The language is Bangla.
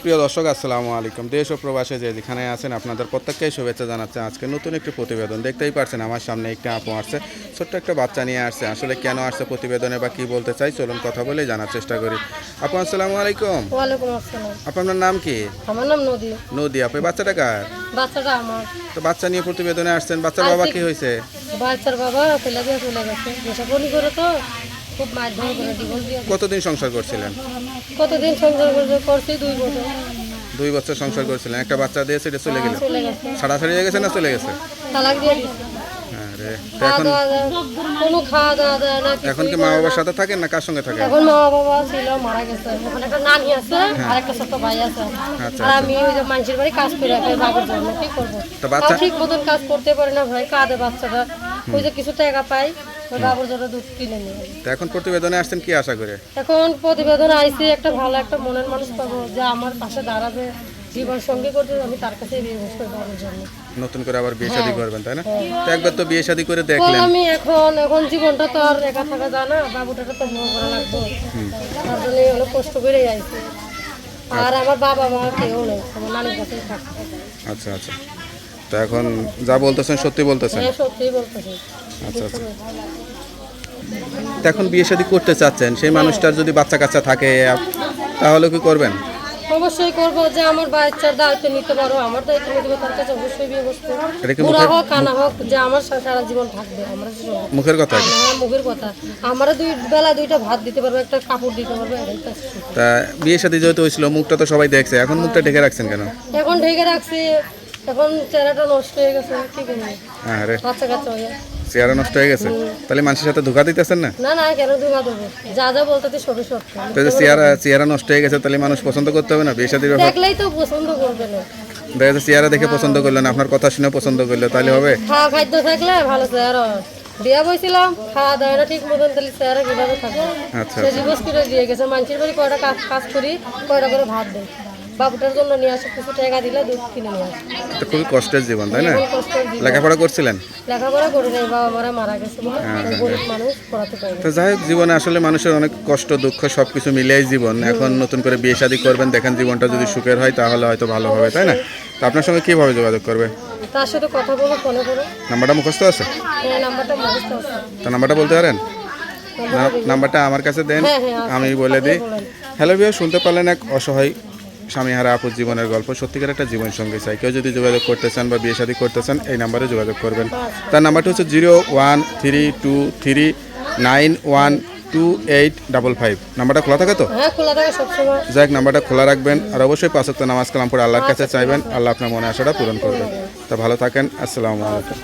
প্রিয় দর্শক আসসালামু আলাইকুম। দেশ ও প্রবাসে যে যেখানে আছেন আপনাদের প্রত্যেককেই শুভেচ্ছা জানাচ্ছে। আজকে নতুন একটি প্রতিবেদন দেখতেই পারছেন আমার সামনে একটি আপু আসছে। ছোট্ট একটা বাচ্চা নিয়ে আসছে আসলে কেন আসছে প্রতিবেদনে বা কি বলতে চাই চলুন কথা বলে জানার চেষ্টা করি। আপু আসসালামু আলাইকুম। আপনার নাম কি? আমার নাম নদী। নদী আপু বাচ্চাটা কার? বাচ্চাটা আমার। তো বাচ্চা নিয়ে প্রতিবেদনে আসছেন বাচ্চার বাবা কি হয়েছে? বাচ্চার বাবা চলে গেছে করে তো। খুব মারধর করে ডিভোর্স দিয়ে কতদিন সংসার করছিলেন? কতদিন সংসার করছি? দুই বছর। দুই বছর সংসার করছিলেন। একটা বাচ্চা দিয়েছে এটা চলে গেল? গেছে। ছাড়াছাড়ি হয়ে গেছে না চলে গেছে? তালাক দিয়ে এখন দেয় দেয় কি মা বাবার সাথে থাকেন না কার সঙ্গে থাকেন? এখন মা বাবা ছিল মারা গেছে। একটা নানি আছে আর একটা ছোট ভাই আছে। আচ্ছা, আর আমি ওই যে মানুষের বাড়ি কাজ করে রাখি বাবার জন্য। কি করব? তো বাচ্চা- ঠিক মতন কাজ করতে পারে না ভাই কাঁদে বাচ্চাটা। ওই যে কিছু টাকা পাই ওই বাবার দুধ কিনে নিয়ে তো এখন প্রতিবেদনে আসছেন কি আশা করে? এখন প্রতিবেদন আইসি একটা ভালো একটা মনের মানুষ পাবো যে আমার পাশে দাঁড়াবে জীবন সঙ্গী করতে আমি তার কাছে বিয়ে বসতে পারার জন্য। নতুন করে আবার বিয়ে শাদী করবেন তাই না? তো একবার তো বিয়ে শাদী করে দেখলেন। আমি এখন এখন জীবনটা তো আর একা থাকা যায় না বাবুটাকে তো বড় করা লাগবে। তার জন্য অনেক কষ্ট আর আমার বাবা মা কেউ নেই আমার নানির কাছেই থাকতে আচ্ছা আচ্ছা। তো এখন যা বলতেছেন সত্যি বলতেছেন? হ্যাঁ সত্যিই বলতেছি আচ্ছা আচ্ছা। এখন বিয়ে শাদী করতে চাচ্ছেন সেই মানুষটার যদি বাচ্চা কাচ্চা থাকে তাহলে কি করবেন? অবশ্যই করব যে আমার বাচ্চার দায়িত্ব নিতে পারো আমার দায়িত্ব নিতে পারো তার কাছে অবশ্যই বিয়ে বসবো। এটা কি বুড়া মুখের- হোক কানা হোক যে আমার সারা জীবন থাকবে আমরা মুখের কথা হ্যাঁ মুখের কথা। আমরা দুই বেলা দুইটা ভাত দিতে পারব একটা কাপড় দিতে পারব তো বিয়ে শাদী যেহেতু হয়েছিল মুখটা তো সবাই দেখছে এখন মুখটা ঢেকে রাখছেন কেন? এখন ঢেকে রাখছি এখন চেহারাটা নষ্ট হয়ে গেছে কি করব? আরে। বাচ্চা কাচ্চা হয়ে চেহারা নষ্ট হয়ে গেছে। তাহলে মানুষের সাথে ধোকা দিতেছেন না? না না কেন ধোকা দেবো? যা যা বলতে সবই সত্য। তো যে চেহারা চেহারা নষ্ট হয়ে গেছে তাহলে মানুষ পছন্দ করতে হবে না? বিয়ে শাদীর ব্যাপার? দেখলেই তো পছন্দ করবে না। দেখা যাচ্ছে চেহারা দেখে পছন্দ করলেন আপনার কথা শুনে পছন্দ করলে তাহলে হবে? খাওয়া খাদ্য থাকলে ভালো চেহারা। বিয়া বইছিলাম খাওয়া দাওয়া না ঠিক মতন তাহলে চেহারা কীভাবে থাকবে? আচ্ছা সে করে দিয়ে গেছে? মানুষের বাড়ি কয়টা কাজ কাজ করি কয়টা করে ভাত দেয়? বাবুটার জন্য নিয়ে আসে কিছু টাকা দিলে দুধ কিনে নিয়ে আসে। তো খুবই কষ্টের জীবন তাই না। লেখাপড়া করছিলেন? লেখাপড়া করে নেই বাবা মারা মারা গেছে। হ্যাঁ, গরিব মানুষ পড়াতে পারে তো যাই হোক জীবনে আসলে মানুষের অনেক কষ্ট দুঃখ সব কিছু মিলিয়েই জীবন এখন নতুন করে বিয়ে শাদী করবেন দেখেন জীবনটা যদি সুখের হয় তাহলে হয়তো ভালো হবে তাই না? তো আপনার সঙ্গে কীভাবে যোগাযোগ করবে? তার সাথে কথা বলো ফোনে করে। নাম্বারটা মুখস্থ আছে? হ্যাঁ নাম্বারটা মুখস্থ আছে। তো নাম্বারটা বলতে পারেন? নাম্বারটা আমার কাছে দেন হ্যাঁ, হ্যাঁ। আমি বলে দিই। হ্যালো বিয়ে শুনতে পারলেন এক অসহায় স্বামীহারা আপুর জীবনের গল্প সত্যিকার একটা জীবন সঙ্গী চাই। কেউ যদি যোগাযোগ করতে চান বা বিয়ে শাদী করতে চান এই নাম্বারে যোগাযোগ করবেন। তার নাম্বারটা হচ্ছে zero one three two three nine one two eight double five. নাম্বারটা খোলা থাকে তো? হ্যাঁ যাই হোক, নাম্বারটা খোলা রাখবেন আর অবশ্যই পাঁচ নামাজ কালাম পড়ে আল্লাহর কাছে চাইবেন আল্লাহ আপনার মনে আশাটা পূরণ করবেন। তা ভালো থাকেন আসসালামু আলাইকুম।